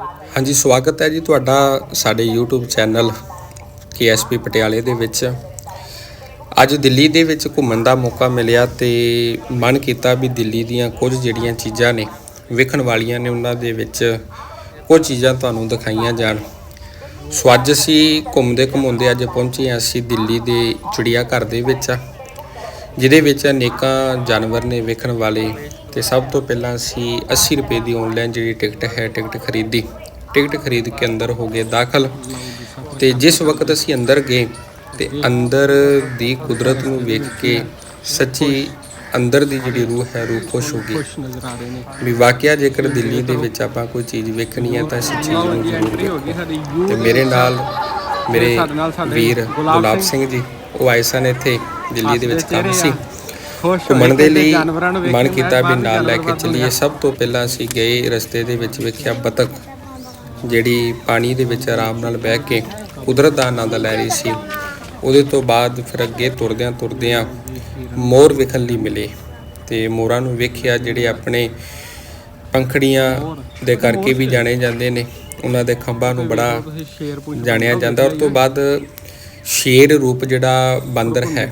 ਹਾਂਜੀ, ਸਵਾਗਤ ਹੈ ਜੀ ਤੁਹਾਡਾ ਸਾਡੇ YouTube ਚੈਨਲ KSP ਪਟਿਆਲੇ ਦੇ ਵਿੱਚ। ਅੱਜ ਦਿੱਲੀ ਦੇ ਵਿੱਚ ਘੁੰਮਣ ਦਾ ਮੌਕਾ ਮਿਲਿਆ ਤੇ ਮਨ ਕੀਤਾ ਵੀ ਦਿੱਲੀ ਦੀਆਂ ਕੁਝ ਜਿਹੜੀਆਂ ਚੀਜ਼ਾਂ ਨੇ, ਵੇਖਣ ਵਾਲੀਆਂ ਨੇ ਉਹਨਾਂ ਦੇ ਵਿੱਚ ਕੁਝ ਚੀਜ਼ਾਂ ਤੁਹਾਨੂੰ ਦਿਖਾਈਆਂ ਜਾਣ। ਸੋ ਅੱਜ ਅਸੀਂ ਘੁੰਮਦੇ ਘੁੰਮਾਉਂਦੇ ਅੱਜ ਪਹੁੰਚੇ ਹਾਂ ਅਸੀਂ ਦਿੱਲੀ ਦੇ ਚਿੜੀਆ ਘਰ ਦੇ ਵਿੱਚ। ਜਿਹਦੇ ਵਿੱਚ ਅਨੇਕਾਂ ਜਾਨਵਰ ਨੇ ਵੇਖਣ ਵਾਲੇ ਤੇ ਸਭ ਤੋਂ ਪਹਿਲਾਂ ਅਸੀਂ 80 ਰੁਪਏ ਦੀ ਆਨਲਾਈਨ ਜਿਹੜੀ ਟਿਕਟ ਹੈ ਟਿਕਟ ਖਰੀਦੀ। ਟਿਕਟ ਖਰੀਦ ਕੇ ਅੰਦਰ ਹੋ ਗਏ ਦਾਖਲ। ਤੇ ਜਿਸ ਵਕਤ ਅਸੀਂ ਅੰਦਰ ਗਏ ਤੇ ਅੰਦਰ ਦੀ ਕੁਦਰਤ ਨੂੰ ਵੇਖ ਕੇ ਸੱਚੀ ਅੰਦਰ ਦੀ ਜਿਹੜੀ ਰੂਹ ਹੈ ਰੂਹ ਖੁਸ਼ ਹੋ ਗਈ। ਵੀ ਵਾਕਿਆ ਜੇਕਰ ਦਿੱਲੀ ਦੇ ਵਿੱਚ ਆਪਾਂ ਕੋਈ ਚੀਜ਼ ਵੇਖਣੀ ਹੈ ਤਾਂ ਇਸ ਚੀਜ਼ ਨੂੰ ਜ਼ਰੂਰ ਸਾਡੀ ਤੇ ਮੇਰੇ ਨਾਲ ਮੇਰੇ ਵੀਰ ਗੁਲਾਬ ਸਿੰਘ ਜੀ ਉਹ ਆਏ ਸਨ ਇੱਥੇ। ਦਿੱਲੀ ਦੇ ਵਿੱਚ ਕੰਮ ਸੀ। ਘੁੰਮਣ ਦੇ ਲਈ ਮਨ ਕੀਤਾ ਵੀ ਨਾਲ ਲੈ ਕੇ ਚੱਲੀਏ। ਸਭ ਤੋਂ ਪਹਿਲਾਂ ਅਸੀਂ ਗਏ ਰਸਤੇ ਦੇ ਵਿੱਚ ਵੇਖਿਆ ਬਤਕ ਜਿਹੜੀ ਪਾਣੀ ਦੇ ਵਿੱਚ ਆਰਾਮ ਨਾਲ ਬਹਿ ਕੇ ਕੁਦਰਤ ਦਾ ਆਨੰਦ ਲੈ ਰਹੀ ਸੀ। ਉਹਦੇ ਤੋਂ ਬਾਅਦ ਫਿਰ ਅੱਗੇ ਤੁਰਦਿਆਂ ਤੁਰਦਿਆਂ ਮੋਰ ਵੇਖਣ ਲਈ ਮਿਲੇ ਤੇ ਮੋਰਾਂ ਨੂੰ ਵੇਖਿਆ ਜਿਹੜੇ ਆਪਣੇ ਪੰਖੜੀਆਂ ਦੇ ਕਰਕੇ ਵੀ ਜਾਣੇ ਜਾਂਦੇ ਨੇ। ਉਹਨਾਂ ਦੇ ਖੰਭਾਂ ਨੂੰ ਬੜਾ ਜਾਣਿਆ ਜਾਂਦਾ। ਉਸ ਤੋਂ ਬਾਅਦ ਸ਼ੇਰ ਰੂਪ ਜਿਹੜਾ ਬਾਂਦਰ ਹੈ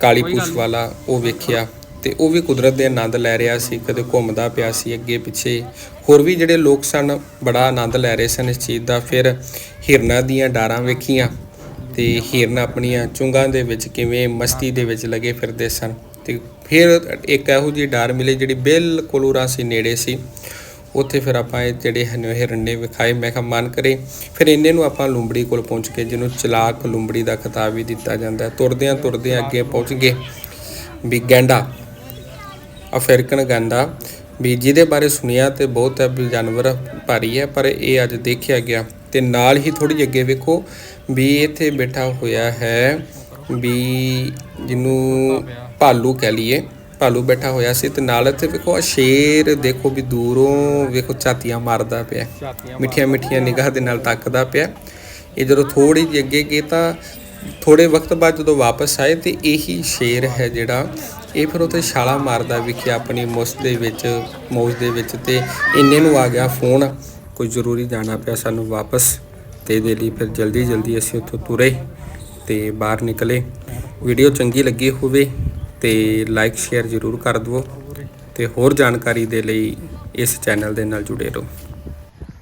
ਕਾਲੀ ਪੂਛ ਵਾਲਾ ਉਹ ਵੇਖਿਆ ਤੇ ਉਹ ਵੀ ਕੁਦਰਤ ਦੇ ਆਨੰਦ ਲੈ ਰਿਹਾ ਸੀ ਕਦੇ ਘੁੰਮਦਾ ਪਿਆ ਸੀ ਅੱਗੇ ਪਿੱਛੇ। ਹੋਰ ਵੀ ਜਿਹੜੇ ਲੋਕ ਸਨ ਬੜਾ ਆਨੰਦ ਲੈ ਰਹੇ ਸਨ ਇਸ ਚੀਜ਼ ਦਾ। ਫਿਰ ਹਿਰਨਾਂ ਦੀਆਂ ਡਾਰਾਂ ਵੇਖੀਆਂ ਤੇ ਹਿਰਨ ਆਪਣੀਆਂ ਚੁੰਗਾਂ ਦੇ ਵਿੱਚ ਕਿਵੇਂ ਮਸਤੀ ਦੇ ਵਿੱਚ ਲੱਗੇ ਫਿਰਦੇ ਸਨ ਤੇ ਫਿਰ ਇੱਕ ਇਹੋ ਜਿਹੀ ਡਾਰ ਮਿਲੀ ਜਿਹੜੀ ਬਿਲਕੁਲ ਉਰਾਂ ਸੀ ਨੇੜੇ ਸੀ। ਉੱਥੇ ਫਿਰ ਆਪਾਂ ਇਹ ਜਿਹੜੇ ਹਨ ਹਿਰਨੇ ਵਿਖਾਏ। ਮੈਂ ਕਿਹਾ, ਮਨ ਕਰੇ, ਫਿਰ ਇੰਨੇ ਨੂੰ ਆਪਾਂ ਲੂੰਬੜੀ ਕੋਲ ਪਹੁੰਚ ਕੇ, ਜਿਹਨੂੰ ਚਲਾਕ ਲੂੰਬੜੀ ਦਾ ਖਿਤਾਬ ਵੀ ਦਿੱਤਾ ਜਾਂਦਾ ਤੁਰਦਿਆਂ ਤੁਰਦਿਆਂ ਅੱਗੇ ਪਹੁੰਚ ਗਏ ਵੀ ਗੈਂਡਾ, ਅਫਰੀਕਨ ਗੈਂਡਾ। ਵੀ ਜਿਹਦੇ ਬਾਰੇ ਸੁਣਿਆ ਤੇ ਬਹੁਤ ਹੈ ਵੀ ਜਾਨਵਰ ਭਾਰੀ ਹੈ, ਪਰ ਇਹ ਅੱਜ ਦੇਖਿਆ ਗਿਆ। ਤੇ ਨਾਲ ਹੀ ਥੋੜੀ ਅੱਗੇ ਵੇਖੋ ਵੀ ਇੱਥੇ ਬੈਠਾ ਹੋਇਆ ਹੈ ਵੀ ਜਿਹਨੂੰ ਭਾਲੂ ਕਹਿ ਲਈਏ। ਭਾਲੂ ਬੈਠਾ ਹੋਇਆ ਸੀ ਤੇ ਨਾਲ ਇੱਥੇ ਵੇਖੋ ਆਹ ਸ਼ੇਰ ਦੇਖੋ ਵੀ ਦੂਰੋਂ ਵੇਖੋ ਛਾਤੀਆਂ ਮਾਰਦਾ ਪਿਆ। ਮਿੱਠੀਆਂ ਮਿੱਠੀਆਂ ਨਿਗਾਹ ਦੇ ਨਾਲ ਤੱਕਦਾ ਪਿਆ। ਇਹ ਜਦੋਂ ਥੋੜੀ ਜਿਹੀ ਅੱਗੇ ਗਏ ਤਾਂ ਥੋੜੇ ਵਕਤ ਬਾਅਦ ਜਦੋਂ ਵਾਪਸ ਆਏ ਤੇ ਇਹੀ ਸ਼ੇਰ ਹੈ ਜਿਹੜਾ ਇਹ ਫਿਰ ਉੱਥੇ ਛਾਲਾ ਮਾਰਦਾ ਵਿਖਿਆ ਆਪਣੀ ਮੁਸ ਦੇ ਵਿੱਚ ਮੌਜ ਦੇ ਵਿੱਚ ਤੇ ਇੰਨੇ ਨੂੰ ਆ ਗਿਆ ਫੋਨ ਕੋਈ ਜ਼ਰੂਰੀ ਜਾਣਾ ਪਿਆ ਸਾਨੂੰ ਵਾਪਸ ਤੇ ਇਹਦੇ ਲਈ ਫਿਰ ਜਲਦੀ ਜਲਦੀ ਅਸੀਂ ਉੱਥੋਂ ਤੁਰੇ ਤੇ ਬਾਹਰ ਨਿਕਲੇ। ਵੀਡੀਓ ਚੰਗੀ ਲੱਗੀ ਹੋਵੇ ਤੇ ਲਾਈਕ ਸ਼ੇਅਰ ਜ਼ਰੂਰ ਕਰ ਦਿਓ ਤੇ ਹੋਰ ਜਾਣਕਾਰੀ ਦੇ ਲਈ ਇਸ ਚੈਨਲ ਦੇ ਨਾਲ ਜੁੜੇ ਰਹੋ।